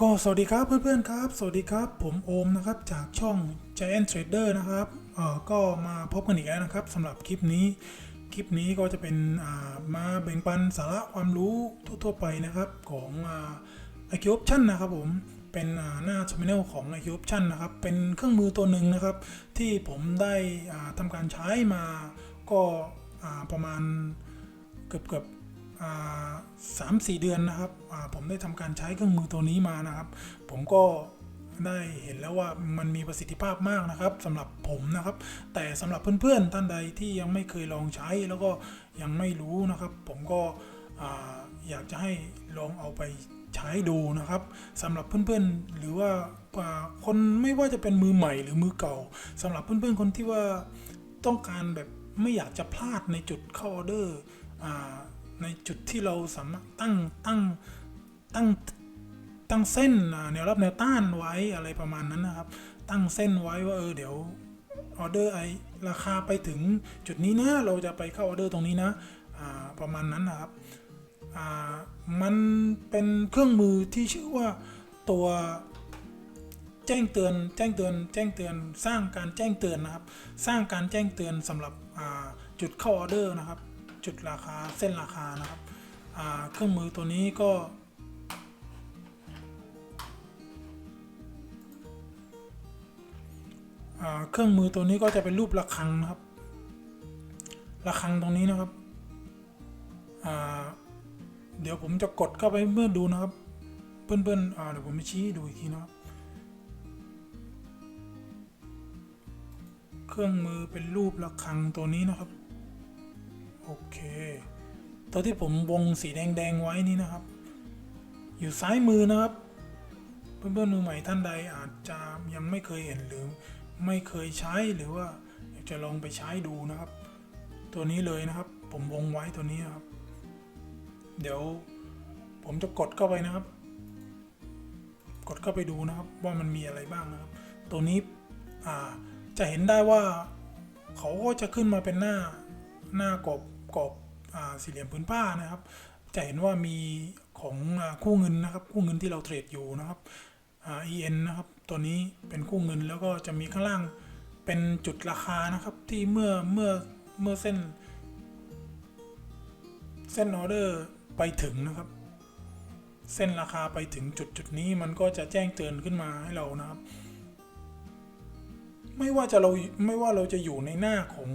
ก็สวัสดีครับเพื่อนๆครับ สวัสดีครับ ผมโอมนะครับจากช่อง Giant Trader นะครับเอ่อก็มาพบกันอีกแล้วนะครับสำหรับคลิปนี้ คลิปนี้ก็จะเป็นอ่ามาแบ่งปันสาระความรู้ทั่วๆไปนะครับของอ่า IQ Option นะครับผมเป็นอ่าหน้า terminal ของ IQ Option นะครับเป็นเครื่องมือตัวหนึ่งนะครับ ที่ผมได้อ่าทำการใช้มาก็อ่าประมาณเกือบเกือบ สามสี่เดือนนะครับผมได้ทำการใช้เครื่องมือตัวนี้มานะครับ ผมก็ได้เห็นแล้วว่ามันมีประสิทธิภาพมากนะครับสำหรับผมนะครับ แต่สำหรับเพื่อนๆท่านใดที่ยังไม่เคยลองใช้แล้วก็ยังไม่รู้นะครับ ผมก็อ่าอยากจะให้ลองเอาไปใช้ดูนะครับสำหรับเพื่อนๆหรือว่าคนไม่ว่าจะเป็นมือใหม่หรือมือเก่าสำหรับเพื่อนๆคนที่ว่าต้องการแบบไม่อยากจะพลาดในจุดเข้าออเดอร์ ในจุดที่เราสามารถตั้งตั้งตั้งตั้งเส้นแนวรับแนวต้านไว้อะไรประมาณนั้นนะครับ ตั้งเส้นไว้ว่าเออเดี๋ยวออเดอร์ไอราคาไปถึงจุดนี้นะเราจะไปเข้าออเดอร์ตรงนี้นะประมาณนั้นนะครับมันเป็นเครื่องมือที่ชื่อว่าตัวแจ้งเตือนแจ้งเตือนแจ้งเตือนสร้างการแจ้งเตือนนะครับ สร้างการแจ้งเตือนสำหรับจุดเข้าออเดอร์นะครับ จุดราคาเส้นราคานะครับเครื่องมือตัวนี้ก็เครื่องมือตัวนี้ก็จะเป็นรูประฆังนะครับ ระฆังตรงนี้นะครับ เดี๋ยวผมจะกดเข้าไปเมื่อดูนะครับ เพื่อนๆเดี๋ยวผมไปชี้ดูอีกทีนะครับ เครื่องมือเป็นรูประฆังตัวนี้นะครับ โอเคตัวที่ผมวงสีแดงๆไว้นี่นะครับ อยู่ซ้ายมือนะครับ เพื่อนๆมือใหม่ท่านใดอาจจะยังไม่เคยเห็นหรือไม่เคยใช้หรือว่าอยากจะลองไปใช้ดูนะครับ ตัวนี้เลยนะครับ ผมวงไว้ตัวนี้นะครับ เดี๋ยวผมจะกดเข้าไปนะครับ กดเข้าไปดูนะครับ ว่ามันมีอะไรบ้างนะครับ ตัวนี้จะเห็นได้ว่าเขาก็จะขึ้นมาเป็นหน้าหน้ากรบ กรอบอสี่เหลี่ยมพื้นผ้านะครับ จะเห็นว่ามีของอคู่เงินนะครับ คู่เงินที่เราเทรดอยู่นะครับอ่า EN นะครับตัวนี้เป็นคู่เงินแล้วก็จะมีข้างล่างเป็นจุดราคานะครับที่เมื่อเมื่อเมื่อเส้น เส้นออเดอร์ไปถึงนะครับ เส้นราคาไปถึงจุดจุดนี้มันก็จะแจ้งเตือนขึ้นมาให้เรานะครับ ไม่ว่าจะเราไม่ว่าเราจะอยู่ในหน้าของ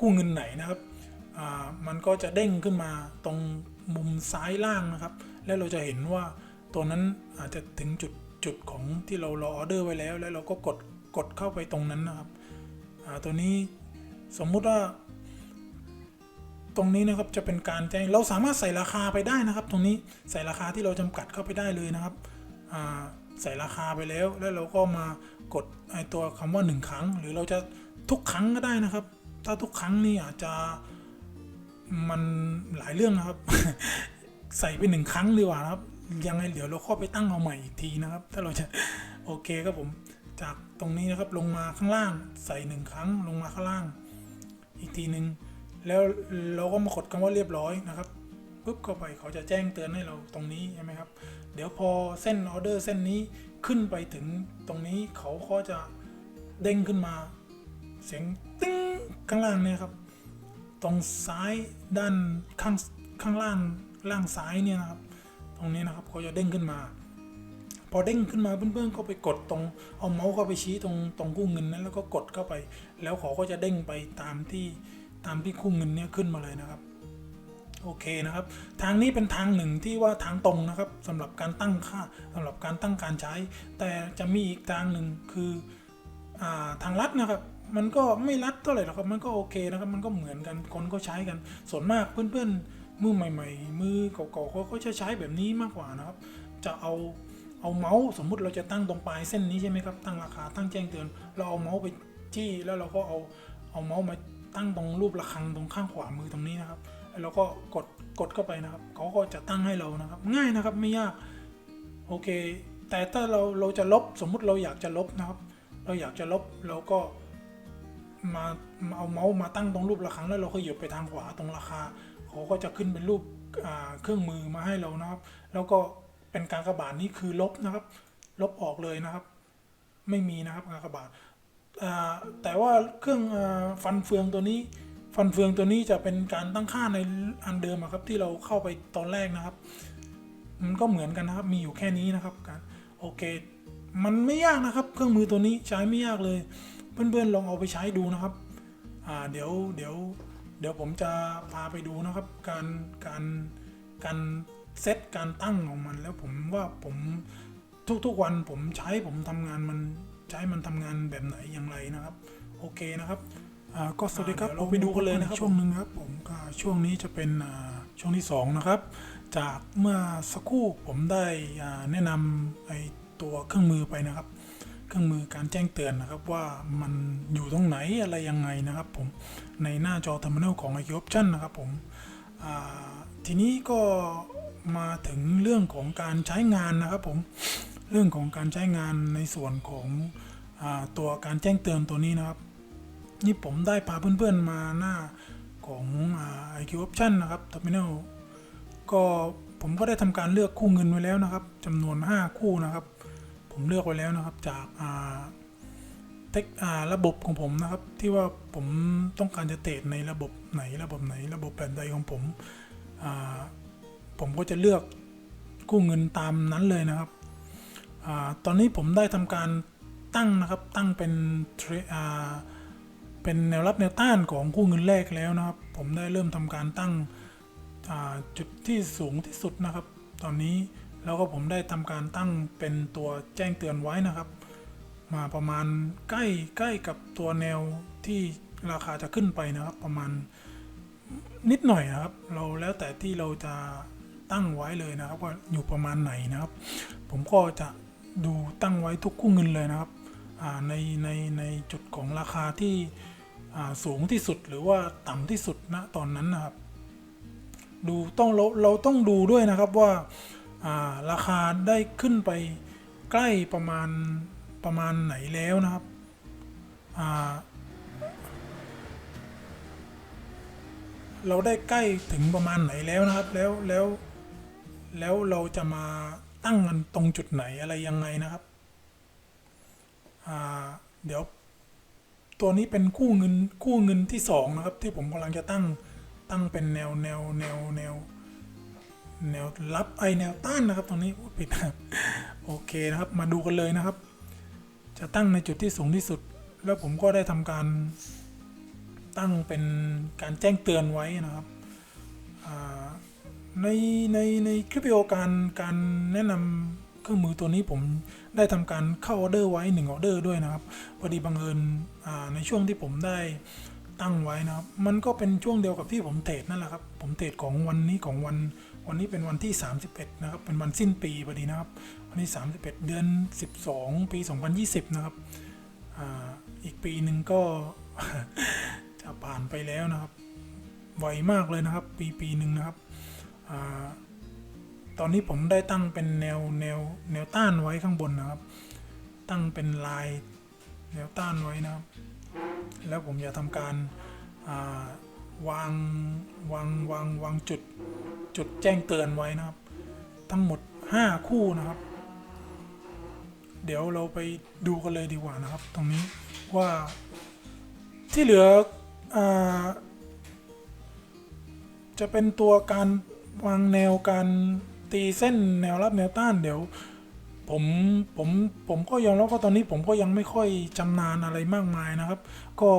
กู้เงินไหนนะครับ มันก็จะเด้งขึ้นมาตรงมุมซ้ายล่างนะครับ แล้วเราจะเห็นว่าตัวนั้นอาจจะถึงจุดจุดของที่เรารอออเดอร์ไว้แล้ว แล้วเราก็กดกดเข้าไปตรงนั้นนะครับตัวนี้สมมุติว่า ตรงนี้นะครับจะเป็นการแจ้งเราสามารถใส่ราคาไปได้นะครับ ตรงนี้ใส่ราคาที่เราจำกัดเข้าไปได้เลยนะครับใส่ราคาไปแล้ว แล้วเราก็มากดไอตัวคำว่าหนึ่งครั้ง หรือเราจะทุกครั้งก็ได้นะครับ ถ้าทุกครั้งนี่อาจจะ มันหลายเรื่องนะครับ ใส่ไปหนึ่งครั้งดีกว่านะครับ ยังไงเดี๋ยวเราเข้าไปตั้งเอาใหม่อีกทีนะครับ ถ้าเราจะโอเคครับผมจากตรงนี้นะครับลงมาข้างล่างใส่หนึ่งครั้งลงมาข้างล่าง อีกทีหนึ่งแล้วเราก็มากดคำว่าเรียบร้อยนะครับปุ๊บเข้าไปเขาจะแจ้งเตือนให้เราตรงนี้ใช่ไหมครับ เดี๋ยวพอเส้นออเดอร์เส้นนี้ขึ้นไปถึงตรงนี้เขาก็จะเด้งขึ้นมา เสียงติ้งข้างล่างเนี่ยครับ ตรงซ้ายด้านข้างข้างล่างล่างซ้ายเนี่ยนะครับ ตรงนี้นะครับเขาจะเด้งขึ้นมา พอเด้งขึ้นมาเพื่อนๆก็ไปกดตรงเอาเมาส์เข้าไปชี้ตรงตรงกู้เงินนั้นแล้วก็กดเข้าไป แล้วเขาก็จะเด้งไปตามที่ตามที่คู่เงินเนี่ยขึ้นมาเลยนะครับโอเคนะครับทางนี้เป็นทางหนึ่งที่ว่าทางตรงนะครับสำหรับการตั้งค่าสำหรับการตั้งการใช้ แต่จะมีอีกทางหนึ่งคืออาทางลัดนะครับ มันก็ไม่รัดเท่าไหร่หรอกครับ มันก็โอเคนะครับ มันก็เหมือนกันคนก็ใช้กัน ส่วนมากเพื่อนๆ มือใหม่ ๆ มือเก่าๆเขาก็จะใช้แบบนี้มากกว่านะครับ จะเอาเอาเมาส์สมมุติเราจะตั้งตรงปลายเส้นนี้ใช่ไหมครับ ตั้งราคาตั้งแจ้งเตือน เราเอาเมาส์ไปจี้แล้วเราก็เอาเอาเมาส์มาตั้งตรงรูประฆังตรงข้างขวามือตรงนี้นะครับแล้วก็กดกดเข้าไปนะครับเขาก็จะตั้งให้เรานะครับ ง่ายนะครับไม่ยากโอเค แต่ถ้าเราเราจะลบสมมุติเราอยากจะลบนะครับ เราอยากจะลบเราก็ มามาเอาเมาส์มาตั้งตรงรูประฆังแล้วเราก็หยียบไปทางขวาตรงราคาเขาก็จะขึ้นเป็นรูปเครื่องมือมาให้เรานะครับ แล้วก็เป็นการกระบาดนี้คือลบนะครับ ลบออกเลยนะครับ ไม่มีนะครับการกระบาทอ่าแต่ว่าเครื่องอฟันเฟืองตัวนี้ ฟันเฟืองตัวนี้จะเป็นการตั้งค่าในอันเดิมครับ ที่เราเข้าไปตอนแรกนะครับ มันก็เหมือนกันนะครับ มีอยู่แค่นี้นะครับการโอเค มันไม่ยากนะครับ เครื่องมือตัวนี้ใช้ไม่ยากเลย เพื่อนๆลองเอาไปใช้ดูนะครับอ่าเดี๋ยวเดี๋ยวเดี๋ยวผมจะพาไปดูนะครับ การการการเซตการตั้งของมันแล้วผมว่าผมทุกๆวันผมใช้ผมทำงานมันใช้มันทำงานแบบไหนอย่างไรนะครับ โอเคนะครับอ่าก็สวัสดีครับเราไปดูกันเลยนะครับช่วงหนึ่งครับผมก็ช่วงนี้จะเป็นอ่าช่วงที่สองนะครับ จากเมื่อสักครู่ผมได้อ่าแนะนำไอตัวเครื่องมือไปนะครับ เครื่องมือการแจ้งเตือนนะครับว่ามันอยู่ตรงไหนอะไรยังไงนะครับผมในหน้าจอ Terminal ของ IQ Option นะครับผมทีนี้ก็มาถึงเรื่องของการใช้งานนะครับผมเรื่องของการใช้งานในส่วนของอตัวการแจ้งเตือนตัวนี้นะครับ นี่ผมได้พาเพื่อนๆมาหน้าของอ IQ Option นะครับ Terminal ก็ผมก็ได้ทำการเลือกคู่เงินไว้แล้วนะครับจำนวน 5 คู่นะครับ ผมเลือกไว้แล้วนะครับจากาเทคระบบของผมนะครับ ที่ว่าผมต้องการจะเทรดในระบบไหนระบบไหน ระบบแบบใดของผมผมก็จะเลือกกู้เงินตามนั้นเลยนะครับอตอนนี้ผมได้ทำการตั้งนะครับตั้งเป็นเป็นแนวรับแนวต้านของคู่เงินแรกแล้วนะครับ ผมได้เริ่มทำการตั้งจุดที่สูงที่สุดนะครับ ตอนนี้ แล้วก็ผมได้ทำการตั้งเป็นตัวแจ้งเตือนไว้นะครับ มาประมาณใกล้ใกล้กับตัวแนวที่ราคาจะขึ้นไปนะครับ ประมาณนิดหน่อยนะครับ เราแล้วแต่ที่เราจะตั้งไว้เลยนะครับ ว่าอยู่ประมาณไหนนะครับ ผมก็จะดูตั้งไว้ทุกคู่เงินเลยนะครับในในในจุดของราคาที่สูงที่สุดหรือว่าต่ำที่สุดณตอนนั้นนะครับ ดูต้องเราเราต้องดูด้วยนะครับว่า ราคาได้ขึ้นไปใกล้ประมาณประมาณไหนแล้วนะครับเราได้ใกล้ถึงประมาณไหนแล้วนะครับ แล้วแล้วแล้วเราจะมาตั้งมันตรงจุดไหนอะไรยังไงนะครับเดี๋ยวตัวนี้เป็นคู่เงินคู่เงินที่สองนะครับ ที่ผมกำลังจะตั้งตั้งเป็นแนวแนวแนวแนว แนวรับไอแนวต้านนะครับตรงนี้ผิดนะครับโอเคนะครับ มาดูกันเลยนะครับ จะตั้งในจุดที่สูงที่สุด แล้วผมก็ได้ทำการตั้งเป็นการแจ้งเตือนไว้นะครับในในในคลิปวิดีโอการการแนะนำเครื่องมือตัวนี้ผมได้ทำการเข้าออเดอร์ไว้1ออเดอร์ด้วยนะครับพอดีบังเอิญในช่วงที่ผมได้ตั้งไว้นะครับ มันก็เป็นช่วงเดียวกับที่ผมเทรดนั่นแหละครับ ผมเทรดของวันนี้ของวัน วันนี้เป็นวันที่ 31 นะครับ เป็นวันสิ้นปีพอดีนะครับ วันที่ 31 เดือน 12 ปี 2020 นะครับออีกปีหนึ่งก็จะผ่านไปแล้วนะครับ ไวมากเลยนะครับ ปีปีหนึ่งนะครับอตอนนี้ผมได้ตั้งเป็นแนวแนวแนวต้านไว้ข้างบนนะครับ ตั้งเป็นลายแนวต้านไว้นะครับ แล้วผมจะทำการาวางวางวางวางจุด จุดแจ้งเตือนไว้นะครับ ทั้งหมด 5 คู่นะครับ เดี๋ยวเราไปดูกันเลยดีกว่านะครับ ตรงนี้ว่าที่เหลืออจะเป็นตัวการวางแนวการตีเส้นแนวรับแนวต้านเดี๋ยวผมผมผมก็ยอมรับว่าตอนนี้ผมก็ยังไม่ค่อยชำนาญอะไรมากมายนะครับ ก็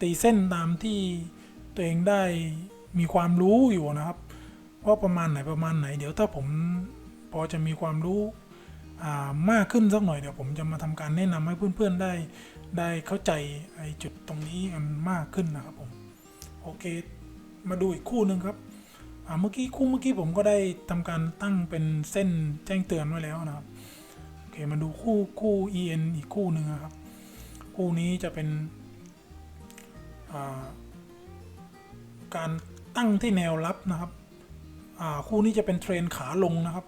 ตีเส้นตามที่ตัวเองได้มีความรู้อยู่นะครับ ว่าประมาณไหนประมาณไหน เดี๋ยวถ้าผมพอจะมีความรู้มากขึ้นสักหน่อยเดี๋ยวผมจะมาทำการแนะนำให้เพื่อนๆได้ได้เข้าใจไอ้จุดตรงนี้กันมากขึ้นนะครับผมโอเค มาดูอีกคู่หนึ่งครับเมื่อกี้คู่เมื่อกี้ผมก็ได้ทำการตั้งเป็นเส้นแจ้งเตือนไว้แล้วนะครับโอเคมาดูคู่คู่ en อีกคู่หนึ่งนะครับ คู่นี้จะเป็นการตั้งที่แนวรับนะครับ คู่นี้จะเป็นเทรนขาลงนะครับ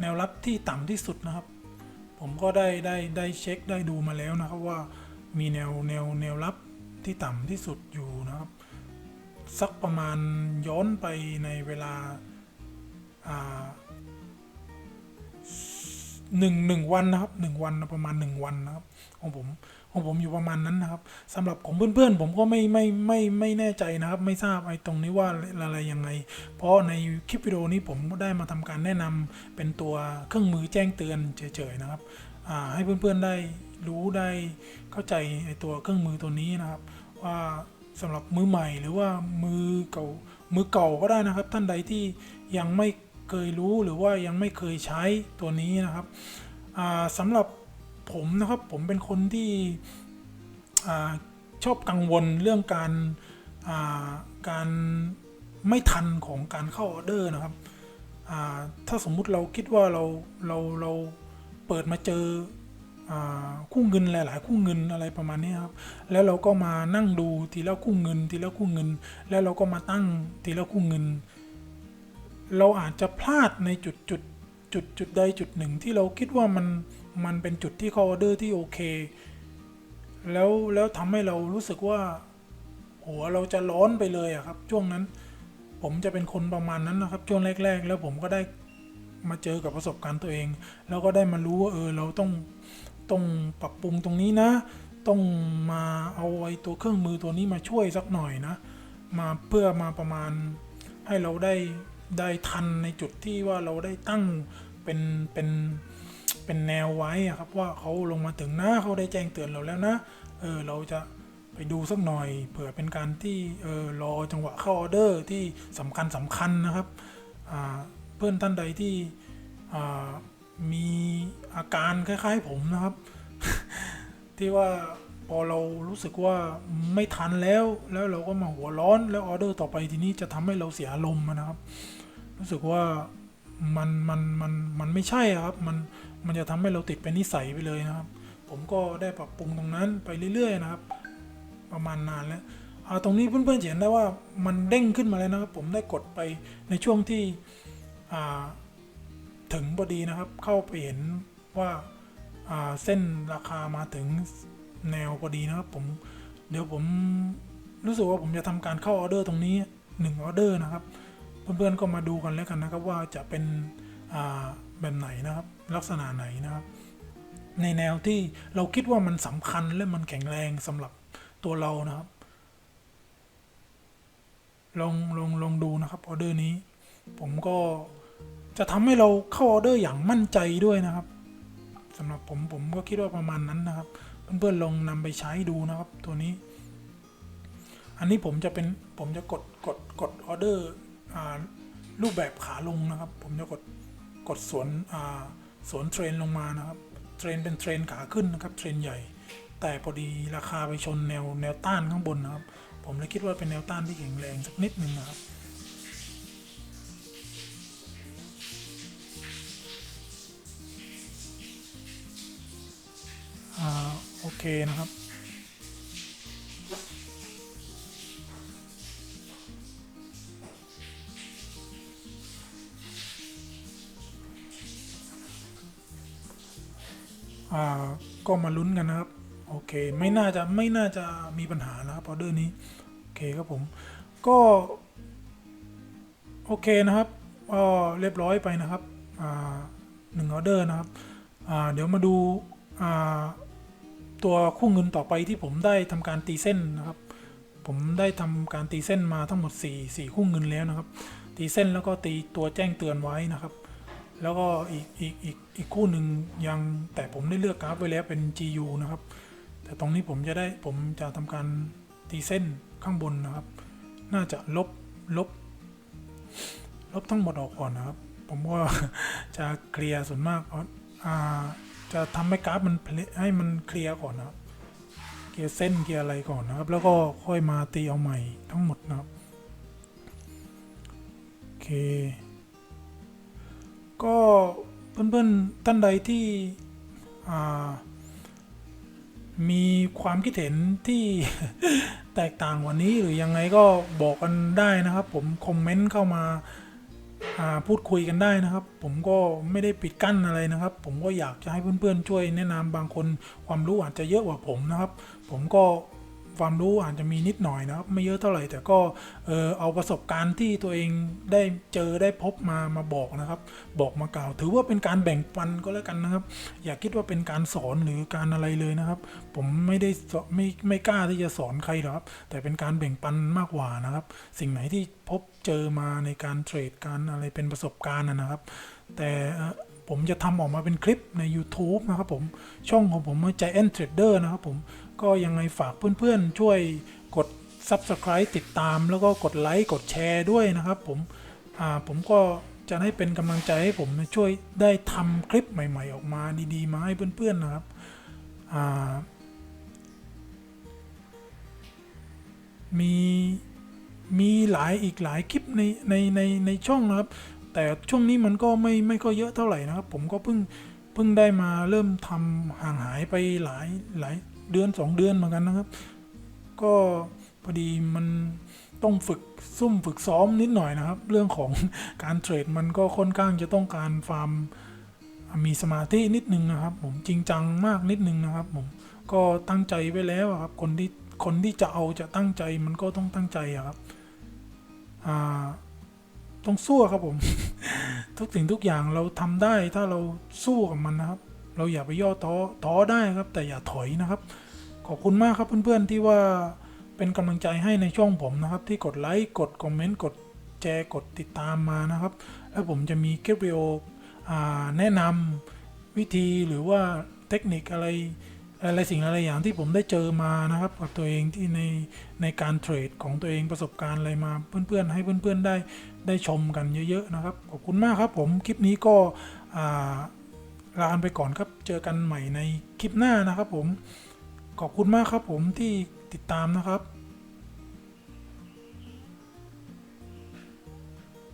แนวรับที่ต่ำที่สุดนะครับ ผมก็ได้ได้ได้เช็คได้ดูมาแล้วนะครับว่ามีแนวแนวแนวรับที่ต่ำที่สุดอยู่นะครับ สักประมาณย้อนไปในเวลาอ่า หนึ่งหนึ่งวันนะครับหนึ่งวันนะประมาณหนึ่งวันนะครับของผมของผมอยู่ประมาณนั้นนะครับสำหรับของเพื่อนๆ ผมก็ไม่ไม่ไม่ไม่แน่ใจนะครับ ไม่ทราบไอ้ตรงนี้ว่าอะไรยังไง เพราะในคลิปวิดีโอนี้ผมได้มาทำการแนะนำเป็นตัวเครื่องมือแจ้งเตือนเฉยๆนะครับให้เพื่อนๆได้รู้ได้เข้าใจไอ้ตัวเครื่องมือตัวนี้นะครับ ว่าสำหรับมือใหม่หรือว่ามือเก่ามือเก่าก็ได้นะครับ ท่านใดที่ยังไม่ เคยรู้หรือว่ายังไม่เคยใช้ตัวนี้นะครับสำหรับผมนะครับผมเป็นคนที่ชอบกังวลเรื่องการาการไม่ทันของการเข้าออเดอร์นะครับถ้าสมมุติเราคิดว่าเราเราเราเปิดมาเจอคู่เงินหลาย ๆ คู่เงินอะไรประมาณนี้ครับ แล้วเราก็มานั่งดูทีละคู่เงิน ทีละคู่เงิน แล้วเราก็มาตั้งทีละคู่เงิน เราอาจจะพลาดในจุดจุดจุดจุดใดจุดหนึ่งที่เราคิดว่ามันมันเป็นจุดที่เขาออเดอร์ที่โอเค แล้วแล้วทำให้เรารู้สึกว่า หัวเราจะร้อนไปเลยอะครับ ช่วงนั้น ผมจะเป็นคนประมาณนั้นนะครับ ช่วงแรก ๆ แล้วผมก็ได้มาเจอกับประสบการณ์ตัวเอง แล้วก็ได้มารู้ว่าเออเราต้องต้องปรับปรุงตรงนี้นะ ต้องมาเอาไอ้ตัวเครื่องมือตัวนี้มาช่วยสักหน่อยนะ มาเพื่อมาประมาณให้เราได้ ได้ทันในจุดที่ว่าเราได้ตั้งเป็นเป็นเป็นแนวไว้อะครับว่าเขาลงมาถึงนะเขาได้แจ้งเตือนเราแล้วนะเออเราจะไปดูสักหน่อย เผื่อเป็นการที่เออรอจังหวะเข้าออเดอร์ที่สำคัญสำคัญนะครับเพื่อนท่านใดที่มีอาการคล้าย ๆ ผมนะครับ ที่ว่าพอเรารู้สึกว่าไม่ทันแล้ว แล้วเราก็มาหัวร้อนแล้วออเดอร์ต่อไปทีนี้จะทำให้เราเสียอารมณ์นะครับ รู้สึกว่ามันมันมันมันไม่ใช่ครับ มันมันจะทำให้เราติดเป็นนิสัยไปเลยนะครับ ผมก็ได้ปรับปรุงตรงนั้นไปเรื่อย ๆ นะครับ ประมาณนานแล้วเอาตรงนี้เพื่อนๆเห็นได้ว่ามันเด้งขึ้นมาแล้วนะครับ ผมได้กดไปในช่วงที่ถึงพอดีนะครับ เข้าไปเห็นว่าอ่าเส้นราคามาถึงแนวพอดีนะครับ ผมเดี๋ยวผมรู้สึกว่าผมจะทำการเข้าออเดอร์ตรงนี้หนึ่งออเดอร์นะครับ เพื่อนๆก็มาดูกันแล้วกันนะครับว่าจะเป็นแบบไหนนะครับ ลักษณะไหนนะครับ ในแนวที่เราคิดว่ามันสำคัญและมันแข็งแรงสำหรับตัวเรานะครับ ลองลองลองดูนะครับออเดอร์นี้ ผมก็จะทำให้เราเข้าออเดอร์อย่างมั่นใจด้วยนะครับสำหรับผมผมก็คิดว่าประมาณนั้นนะครับ เพื่อนๆลองนำไปใช้ดูนะครับตัวนี้ อันนี้ผมจะเป็นผมจะกดกดกดออเดอร์ รูปแบบขาลงนะครับ ผมจะกดกดสวนสวนเทรนลงมานะครับ เทรนเป็นเทรนขาขึ้นนะครับ เทรนใหญ่ แต่พอดีราคาไปชนแนวแนวต้านข้างบนนะครับ ผมเลยคิดว่าเป็นแนวต้านที่แข็งแรงสักนิดหนึ่งนะครับอโอเคนะครับ ก็มาลุ้นกันนะครับ โอเค ไม่น่าจะไม่น่าจะมีปัญหานะครับออเดอร์นี้ โอเคครับผม ก็ โอเคนะครับก็เรียบร้อยไปนะครับหนึ่งออเดอร์นะครับ เดี๋ยวมาดูตัวคู่เงินต่อไปที่ผมได้ทำการตีเส้นนะครับ ผมได้ทำการตีเส้นมาทั้งหมด 4 4 คู่เงินแล้วนะครับ ตีเส้นแล้วก็ตีตัวแจ้งเตือนไว้นะครับ แล้วก็อีกอีกอีกอีกคู่หนึ่งยังแต่ผมได้เลือกกราฟไว้แล้วเป็น GU นะครับ แต่ตรงนี้ผมจะได้ผมจะทำการตีเส้นข้างบนนะครับ น่าจะลบลบ ลบทั้งหมดออกก่อนนะครับ ผมว่าจะเคลียร์ส่วนมากเอาอ่าจะทำให้กราฟมันให้มันเคลียร์ก่อนนะครับเคลียร์เส้นเคลียร์อะไรก่อนนะครับ แล้วก็ค่อยมาตีเอาใหม่ทั้งหมดนะครับโอเค ก็เพื่อนๆท่านใดที่มีความคิดเห็นที่แตกต่างกวันนี้หรือยังไงก็บอกกันได้นะครับ ผมคอมเมนต์เข้ามาาพูดคุยกันได้นะครับ ผมก็ไม่ได้ปิดกั้นอะไรนะครับ ผมก็อยากจะให้เพื่อนๆช่วยแนะนำบางคนความรู้อาจจะเยอะกว่าผมนะครับ ผมก็ ความรู้อาจจะมีนิดหน่อยนะครับ ไม่เยอะเท่าไหร่แต่ก็เออเอาประสบการณ์ที่ตัวเองได้เจอได้พบมามาบอกนะครับ บอกมากล่าว ถือว่าเป็นการแบ่งปันก็แล้วกันนะครับ อย่าคิดว่าเป็นการสอนหรือการอะไรเลยนะครับ ผมไม่ได้ไม่ไม่กล้าที่จะสอนใครหรอกครับ แต่เป็นการแบ่งปันมากกว่านะครับ สิ่งไหนที่พบเจอมาในการเทรดการอะไรเป็นประสบการณ์นะครับ แต่ผมจะทำออกมาเป็นคลิปใน YouTube นะครับผมช่องของผมว่า Giant Trader นะครับผม ก็ยังไงฝากเพื่อนๆ ช่วยกด Subscribe ติดตาม แล้วก็กดไลค์กดแชร์ด้วยนะครับผมผมก็จะได้เป็นกำลังใจให้ผมช่วยได้ทำคลิปใหม่ ๆ ออกมาดีๆมาให้เพื่อนๆนะครับมีมีหลายอีกหลายคลิปในในในในช่องนะครับ แต่ช่วงนี้มันก็ไม่ไม่ก็เยอะเท่าไหร่นะครับ ผมก็เพิ่งเพิ่งได้มาเริ่มทำห่างหายไปหลายหลาย เดือนสองเดือนเหมือนกันนะครับ ก็พอดีมันต้องฝึกซุ่มฝึกซ้อมนิดหน่อยนะครับ เรื่องของการเทรดมันก็ค่อนข้างจะต้องการความมีสมาธินิดนึงนะครับ ผมจริงจังมากนิดนึงนะครับ ผมก็ตั้งใจไว้แล้วครับ คนที่คนที่จะเอาจะตั้งใจมันก็ต้องตั้งใจอะครับอ่าต้องสู้ครับผม ทุกสิ่งทุกอย่างเราทำได้ถ้าเราสู้กับมันนะครับ เราอย่าไปย่อท้อท้อได้ครับ แต่อย่าถอยนะครับ ขอบคุณมากครับเพื่อนๆที่ว่าเป็นกำลังใจให้ในช่องผมนะครับ ที่กดไลค์กดคอมเมนต์กดแชร์กดติดตามมานะครับ แล้วผมจะมีคลิปวิดีโอแนะนำวิธีหรือว่าเทคนิคอะไรอะไรสิ่งอะไรอย่างที่ผมได้เจอมานะครับกับตัวเองที่ในในการเทรดของตัวเองประสบการณ์อะไรมาเพื่อนๆ ให้เพื่อนๆได้ได้ชมกันเยอะๆนะครับขอบคุณมากครับผมคลิปนี้ก็อ่า ลากันไปก่อนครับ เจอกันใหม่ในคลิปหน้านะครับผม ขอบคุณมากครับผมที่ติดตามนะครับ